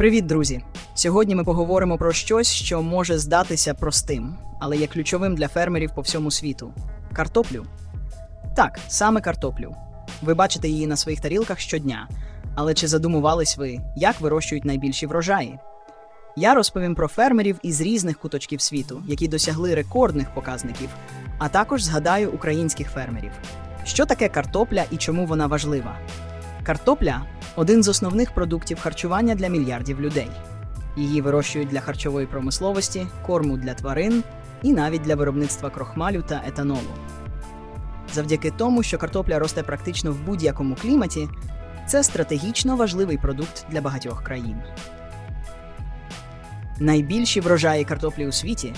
Привіт, друзі! Сьогодні ми поговоримо про щось, що може здатися простим, але є ключовим для фермерів по всьому світу картоплю. Так, саме картоплю. Ви бачите її на своїх тарілках щодня. Але чи задумувались ви, як вирощують найбільші врожаї? Я розповім про фермерів із різних куточків світу, які досягли рекордних показників, а також згадаю українських фермерів. Що таке картопля і чому вона важлива? Картопля один з основних продуктів харчування для мільярдів людей. Її вирощують для харчової промисловості, корму для тварин і навіть для виробництва крохмалю та етанолу. Завдяки тому, що картопля росте практично в будь-якому кліматі, це стратегічно важливий продукт для багатьох країн. Найбільші врожаї картоплі у світі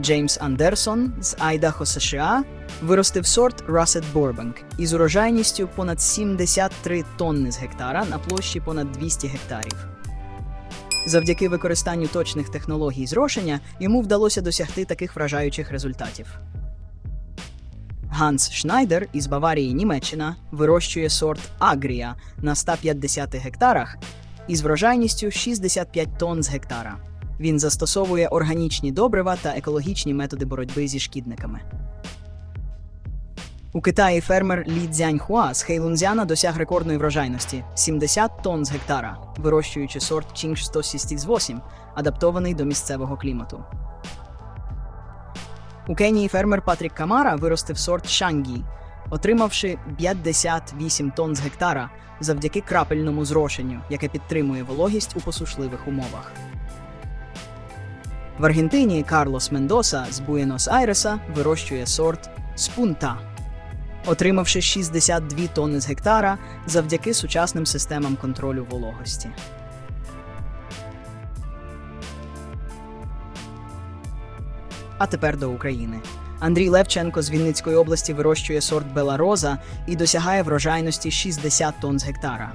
Джеймс Андерсон з Айдахо, США виростив сорт Russet Burbank із урожайністю понад 73 тонни з гектара на площі понад 200 гектарів. Завдяки використанню точних технологій зрошення йому вдалося досягти таких вражаючих результатів. Ганс Шнайдер із Баварії, Німеччина, вирощує сорт Агрія на 150 гектарах із врожайністю 65 тонн з гектара. Він застосовує органічні добрива та екологічні методи боротьби зі шкідниками. У Китаї фермер Лі Цзяньхуа з Хейлунзяна досяг рекордної врожайності 70 тонн з гектара, вирощуючи сорт Чінгш 168, адаптований до місцевого клімату. У Кенії фермер Патрік Камара виростив сорт Шангі, отримавши 58 тонн з гектара завдяки крапельному зрошенню, яке підтримує вологість у посушливих умовах. В Аргентині Карлос Мендоса з Буенос-Айреса вирощує сорт Спунта, отримавши 62 тонни з гектара завдяки сучасним системам контролю вологості. А тепер до України. Андрій Левченко з Вінницької області вирощує сорт Белароза і досягає врожайності 60 тонн з гектара.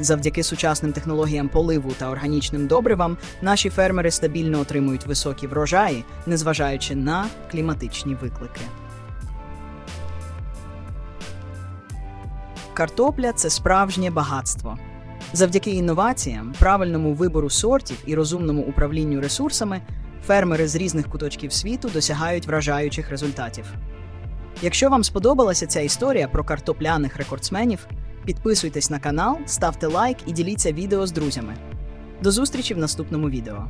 Завдяки сучасним технологіям поливу та органічним добривам наші фермери стабільно отримують високі врожаї, незважаючи на кліматичні виклики. Картопля це справжнє багатство. Завдяки інноваціям, правильному вибору сортів і розумному управлінню ресурсами, фермери з різних куточків світу досягають вражаючих результатів. Якщо вам сподобалася ця історія про картопляних рекордсменів, підписуйтесь на канал, ставте лайк і діліться відео з друзями. До зустрічі в наступному відео.